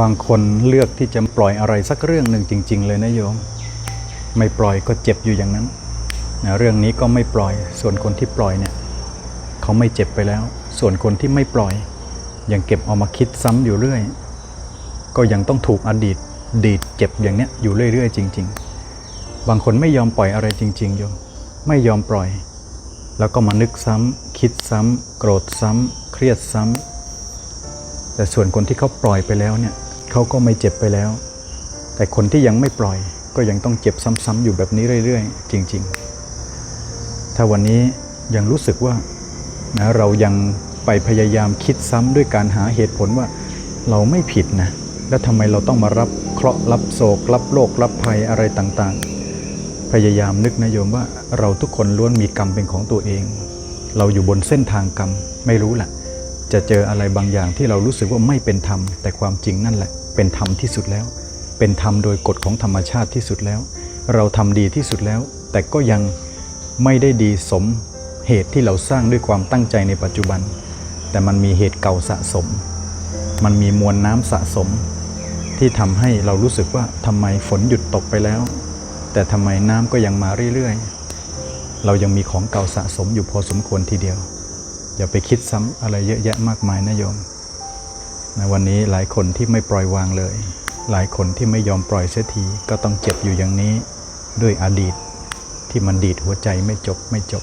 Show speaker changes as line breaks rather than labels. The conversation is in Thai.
บางคนเลือกที่จะปล่อยอะไรสักเรื่องหนึ่งจริง ๆ เลยนะโยม ไม่ปล่อยก็เจ็บอยู่อย่างนั้นนะเรื่องนี้ก็ไม่ปล่อย ส่วนคนที่ปล่อยเนี่ยเขาไม่เจ็บไปแล้ว ส่วนคนที่ไม่ปล่อย ยังเก็บเอามาคิดซ้ำอยู่เรื่อย ก็ยังต้องถูกอดีตดีดเจ็บอย่างเนี้ยอยู่เรื่อยๆ จริง ๆ บางคนไม่ยอมปล่อยอะไรจริงๆโยมไม่ยอมปล่อย แล้วก็มานึกซ้ำคิดซ้ำโกรธซ้ำเครียดซ้ำแต่ส่วนคนที่เขาปล่อยไปแล้วเนี่ย เขาก็ไม่เจ็บไปแล้ว แต่คนที่ยังไม่ปล่อยก็ยังต้องเจ็บซ้ำๆอยู่แบบนี้เรื่อยๆ จริง ๆ ถ้าวันนี้ยังรู้สึกว่านะเรายังไปพยายามคิดซ้ำด้วยการหาเหตุผลว่าเราไม่ผิดนะ แล้วทำไมเราต้องมารับเคราะห์รับโศก รับโรครับภัยอะไรต่างๆ พยายามนึกนะโยมว่าเราทุกคนล้วนมีกรรมเป็นของตัวเอง เราอยู่บนเส้นทางกรรมไม่รู้แหละ จะเจออะไรบางอย่างที่เรารู้สึกว่าไม่เป็นธรรม แต่ความจริงนั่นแหละ เป็นธรรมที่สุดแล้ว เป็นธรรมโดยกฎของธรรมชาติที่สุดแล้ว เราทำดีที่สุดแล้ว แต่ก็ยังไม่ได้ดีสมเหตุที่เราสร้างด้วยความตั้งใจในปัจจุบัน แต่มันมีเหตุเก่าสะสม มันมีมวลน้ำสะสม ที่ทำให้เรารู้สึกว่าทำไมฝนหยุดตกไปแล้ว แต่ทำไมน้ำก็ยังมาเรื่อยๆ เรายังมีของเก่าสะสมอยู่พอสมควรทีเดียว อย่าไปคิดซ้ำอะไรเยอะแยะมากมายนะโยมนะวันนี้หลายคนที่ไม่ปล่อยวางเลย หลายคนที่ไม่ยอมปล่อยเสียทีก็ต้องเจ็บอยู่อย่างนี้ ด้วยอดีตที่มันดีดหัวใจไม่จบไม่จบ